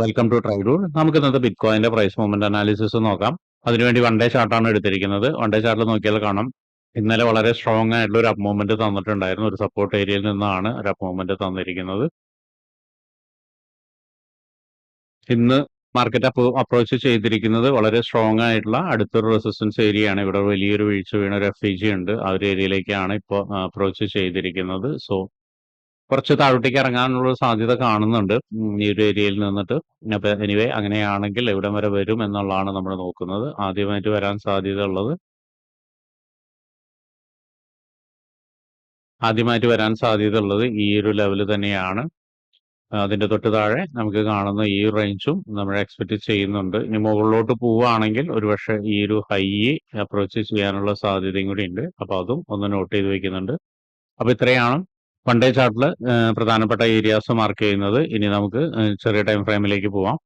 Welcome to ട്രൈഡൂൾ നമുക്ക് ഇന്നത്തെ ബിറ്റ് കോയിന്റെ പ്രൈസ് മൂവ്മെന്റ് അനാലിസിസ് നോക്കാം. അതിനുവേണ്ടി വൺ ഡേ ചാർട്ടാണ് എടുത്തിരിക്കുന്നത്. വൺ ഡേ ചാർട്ടിൽ നോക്കിയാൽ കാണാം. ഇന്നലെ വളരെ സ്ട്രോങ് ആയിട്ടുള്ള ഒരു അപ് മൂവ്മെന്റ് തന്നിട്ടുണ്ടായിരുന്നു. ഒരു സപ്പോർട്ട് ഏരിയയിൽ നിന്നാണ് ഒരു അപ് മൂവ്മെന്റ് തന്നിരിക്കുന്നത്. ഇന്ന് മാർക്കറ്റ് അപ്പ് അപ്രോച്ച് ചെയ്തിരിക്കുന്നത് വളരെ സ്ട്രോങ് ആയിട്ടുള്ള അടുത്തൊരു റെസിസ്റ്റൻസ് ഏരിയ ആണ്. ഇവിടെ വലിയൊരു വീഴ്ച വീണ ഒരു എഫ് ജി ഉണ്ട്. ആ ഒരു ഏരിയയിലേക്കാണ് ഇപ്പോൾ അപ്രോച്ച് ചെയ്തിരിക്കുന്നത്. സോ കുറച്ച് താഴോട്ടേക്ക് ഇറങ്ങാനുള്ള സാധ്യത കാണുന്നുണ്ട് ഈ ഒരു ഏരിയയിൽ നിന്നിട്ട്. അപ്പൊ എനിവേ അങ്ങനെയാണെങ്കിൽ എവിടം വരെ വരും എന്നുള്ളതാണ് നമ്മൾ നോക്കുന്നത്. ആദ്യമായിട്ട് വരാൻ സാധ്യത ഉള്ളത്. ആദ്യമായിട്ട് വരാൻ സാധ്യത ഉള്ളത് ഈ ഒരു ലെവൽ തന്നെയാണ്. അതിന്റെ തൊട്ട് താഴെ നമുക്ക് കാണുന്ന ഈ റേഞ്ചും നമ്മൾ എക്സ്പെക്ട് ചെയ്യുന്നുണ്ട്. ഇനി മുകളിലോട്ട് പോവുകയാണെങ്കിൽ ഒരുപക്ഷെ ഈ ഒരു ഹൈ അപ്രോച്ച് ചെയ്യാനുള്ള സാധ്യതയും കൂടി ഉണ്ട്. അപ്പൊ അതും ഒന്ന് നോട്ട് ചെയ്ത് വെക്കുന്നുണ്ട്. അപ്പൊ ഇത്രയാണ്. വൺ ഡേ ചാർട്ടിൽ പ്രധാനപ്പെട്ട ഏരിയാസ് മാർക്ക് ചെയ്യുന്നത്. ഇനി നമുക്ക് ചെറിയ ടൈം ഫ്രെയിമിലേക്ക് പോവാം.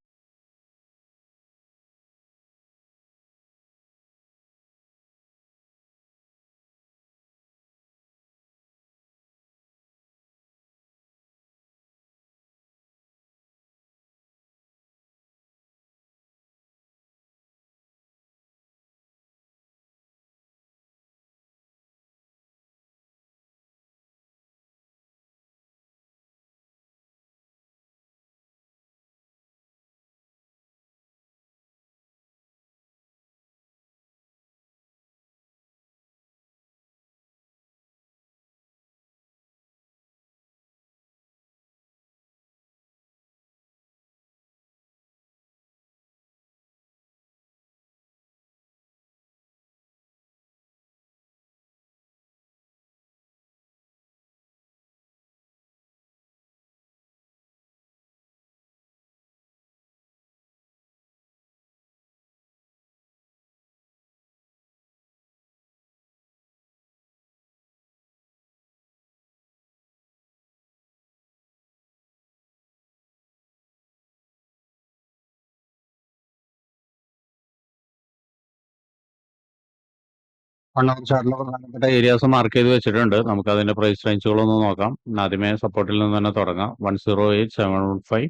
വൺ അവർ ചാർട്ടിൽ പ്രധാനപ്പെട്ട ഏരിയാസ് മാർക്ക് ചെയ്ത് വെച്ചിട്ടുണ്ട്. നമുക്ക് അതിന്റെ പ്രൈസ് റേഞ്ചുകളൊന്ന് നോക്കാം. ആദ്യമേ സപ്പോർട്ടിൽ നിന്ന് തന്നെ തുടങ്ങാം. One zero eight seven one five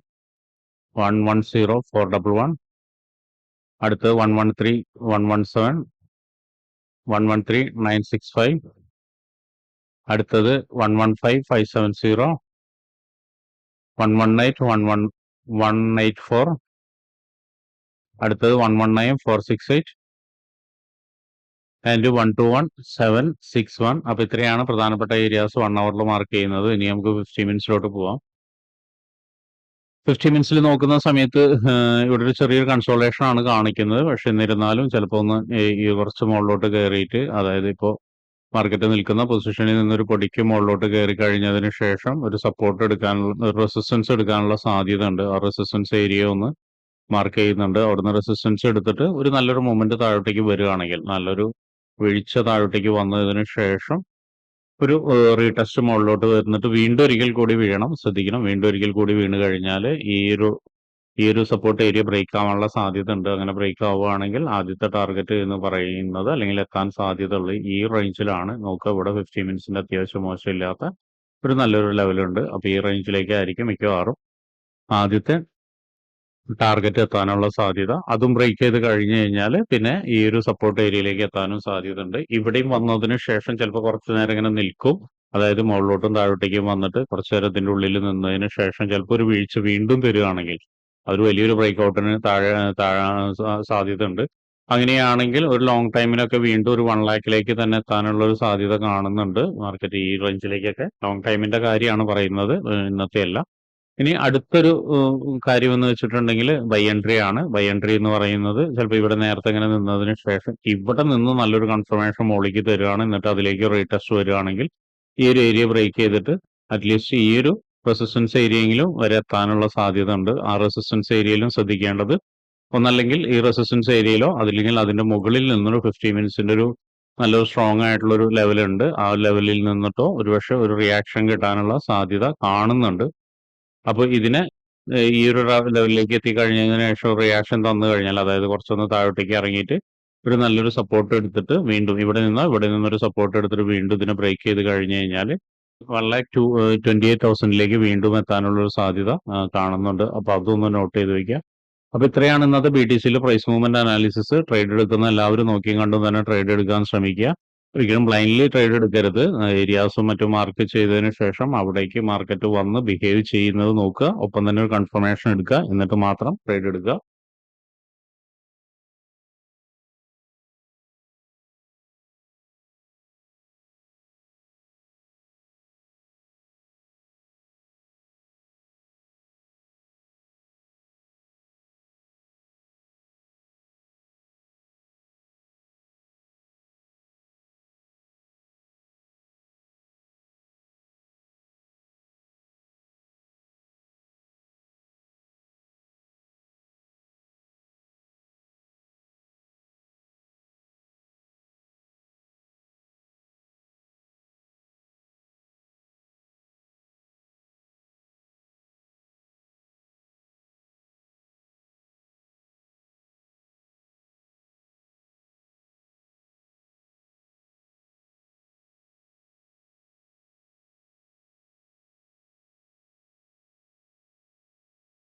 one one zero four double one അടുത്ത് one one three one one seven one one three nine six five അടുത്തത് one one five five seven zero one one eight one one one eight four അടുത്തത് one one nine four six eight and one two one seven six one അപ്പൊ ഇത്രയാണ് പ്രധാനപ്പെട്ട areas one അവറിൽ mark ചെയ്യുന്നത്. ഇനി നമുക്ക് fifty മിനിറ്റ്സിലോട്ട് പോവാം. Fifty മിനിറ്റ്സിൽ നോക്കുന്ന സമയത്ത് ഇവിടെ ഒരു ചെറിയൊരു കൺസോളേഷൻ ആണ് കാണിക്കുന്നത്. പക്ഷെ എന്നിരുന്നാലും ചിലപ്പോൾ ഒന്ന് ഈ കുറച്ച് മുകളിലോട്ട് കയറിയിട്ട് അതായത് ഇപ്പോൾ മാർക്കറ്റ് നിൽക്കുന്ന പൊസിഷനിൽ നിന്നൊരു പൊടിക്ക് മുകളിലോട്ട് കയറി കഴിഞ്ഞതിന് ശേഷം ഒരു സപ്പോർട്ട് എടുക്കാനുള്ള റെസിസ്റ്റൻസ് എടുക്കാനുള്ള സാധ്യത ഉണ്ട്. ആ റെസിസ്റ്റൻസ് ഏരിയ ഒന്ന് മാർക്ക് ചെയ്യുന്നുണ്ട്. അവിടുന്ന് റെസിസ്റ്റൻസ് എടുത്തിട്ട് ഒരു നല്ലൊരു മൂവ്മെന്റ് താഴോട്ടേക്ക് വരികയാണെങ്കിൽ നല്ലൊരു വീഴ്ച താഴോട്ടേക്ക് വന്നതിന് ശേഷം ഒരു റീടെസ്റ്റ് മുകളിലോട്ട് വരുന്നിട്ട് വീണ്ടും ഒരിക്കൽ കൂടി വീഴണം. ശ്രദ്ധിക്കണം. വീണ്ടും ഒരിക്കൽ കൂടി വീണ് കഴിഞ്ഞാൽ ഈ ഒരു ഈ ഒരു സപ്പോർട്ട് ഏരിയ ബ്രേക്ക് ആവാനുള്ള സാധ്യത ഉണ്ട് അങ്ങനെ ബ്രേക്ക് ആവുകയാണെങ്കിൽ ആദ്യത്തെ ടാർഗറ്റ് എന്ന് പറയുന്നത് അല്ലെങ്കിൽ എത്താൻ സാധ്യത ഉള്ളത് ഈ റേഞ്ചിലാണ് നോക്കുക ഇവിടെ ഫിഫ്റ്റി മിനിറ്റ്സിന്റെ അത്യാവശ്യം മോശമില്ലാത്ത ഒരു നല്ലൊരു ലെവലുണ്ട് അപ്പോൾ ഈ റേഞ്ചിലേക്കായിരിക്കും മിക്കവാറും ആദ്യത്തെ ടാർഗറ്റ് എത്താനുള്ള സാധ്യത. അതും ബ്രേക്ക് ചെയ്ത് കഴിഞ്ഞു കഴിഞ്ഞാൽ പിന്നെ ഈ ഒരു സപ്പോർട്ട് ഏരിയയിലേക്ക് എത്താനും സാധ്യത ഉണ്ട് ഇവിടെയും വന്നതിന് ശേഷം ചിലപ്പോൾ കുറച്ചു നേരം ഇങ്ങനെ നിൽക്കും. അതായത് മുകളിലോട്ടും താഴോട്ടേക്കും വന്നിട്ട് കുറച്ചു നേരം ഇതിന്റെ ഉള്ളിൽ നിന്നതിന് ശേഷം ചിലപ്പോൾ ഒരു വീഴ്ച വീണ്ടും തരികയാണെങ്കിൽ അതൊരു വലിയൊരു ബ്രേക്ക് ഔട്ടിന് താഴെ താഴാൻ സാധ്യത ഉണ്ട് അങ്ങനെയാണെങ്കിൽ ഒരു ലോങ് ടൈമിനൊക്കെ വീണ്ടും ഒരു വൺ ലാക്കിലേക്ക് തന്നെ എത്താനുള്ള ഒരു സാധ്യത കാണുന്നുണ്ട്. മാർക്കറ്റ് ഈ റേഞ്ചിലേക്കൊക്കെ ലോങ് ടൈമിന്റെ കാര്യമാണ് പറയുന്നത്. ഇന്നത്തെ അല്ല ഇനി അടുത്തൊരു കാര്യം എന്ന് വെച്ചിട്ടുണ്ടെങ്കിൽ ബൈ എൻട്രി ആണ്. ബൈ എൻട്രി എന്ന് പറയുന്നത് ചിലപ്പോൾ ഇവിടെ നേരത്തെ ഇങ്ങനെ നിന്നതിന് ശേഷം ഇവിടെ നിന്ന് നല്ലൊരു കൺഫർമേഷൻ മോളിക്ക് തരികയാണ് എന്നിട്ട് അതിലേക്ക് റീടെസ്റ്റ് വരികയാണെങ്കിൽ ഈ ഒരു ഏരിയ ബ്രേക്ക് ചെയ്തിട്ട് അറ്റ്ലീസ്റ്റ് ഈ ഒരു റെസിസ്റ്റൻസ് ഏരിയയെങ്കിലും വരെ എത്താനുള്ള സാധ്യത ഉണ്ട് ആ റെസിസ്റ്റൻസ് ഏരിയയിലും ശ്രദ്ധിക്കേണ്ടത് ഒന്നല്ലെങ്കിൽ ഈ റെസിസ്റ്റൻസ് ഏരിയയിലോ അതില്ലെങ്കിൽ അതിന്റെ മുകളിൽ നിന്നൊരു ഫിഫ്റ്റി മിനിറ്റ്സിന്റെ ഒരു നല്ലൊരു സ്ട്രോങ് ആയിട്ടുള്ള ഒരു ലെവലുണ്ട് ആ ലെവലിൽ നിന്നിട്ടോ ഒരുപക്ഷെ ഒരു റിയാക്ഷൻ കിട്ടാനുള്ള സാധ്യത കാണുന്നുണ്ട്. അപ്പോൾ ഇതിന് ഈ ഒരു ലെവലിലേക്ക് എത്തിക്കഴിഞ്ഞതിന് ശേഷം റിയാക്ഷൻ തന്നു കഴിഞ്ഞാൽ അതായത് കുറച്ചൊന്ന് താഴോട്ടേക്ക് ഇറങ്ങിയിട്ട് ഒരു നല്ലൊരു സപ്പോർട്ട് എടുത്തിട്ട് വീണ്ടും ഇവിടെ നിന്ന് ഇവിടെ നിന്നൊരു സപ്പോർട്ട് എടുത്തിട്ട് വീണ്ടും ഇതിനെ ബ്രേക്ക് ചെയ്ത് കഴിഞ്ഞു കഴിഞ്ഞാൽ one lakh two twenty eight തൗസൻഡിലേക്ക് വീണ്ടും എത്താനുള്ള ഒരു സാധ്യത കാണുന്നുണ്ട്. അപ്പോൾ അതൊന്ന് നോട്ട് ചെയ്ത് വെക്കുക. അപ്പോൾ ഇത്രയാണ് ഇന്നത്തെ ബി ടി സിയിലെ പ്രൈസ് മൂവ്മെന്റ് അനാലിസിസ് ട്രേഡ് എടുക്കുന്ന എല്ലാവരും നോക്കിയും കണ്ടും തന്നെ ട്രേഡ് എടുക്കാൻ ശ്രമിക്കുക. ഒരിക്കലും ബ്ലൈൻഡ്ലി ട്രേഡ് എടുക്കരുത്. ഏരിയാസും മറ്റും മാർക്ക് ചെയ്തതിനു ശേഷം അവിടേക്ക് മാർക്കറ്റ് വന്ന് ബിഹേവ് ചെയ്യുന്നത് നോക്കുക. ഒപ്പം തന്നെ ഒരു കൺഫർമേഷൻ എടുക്കുക. എന്നിട്ട് മാത്രം ട്രേഡ് എടുക്കുക.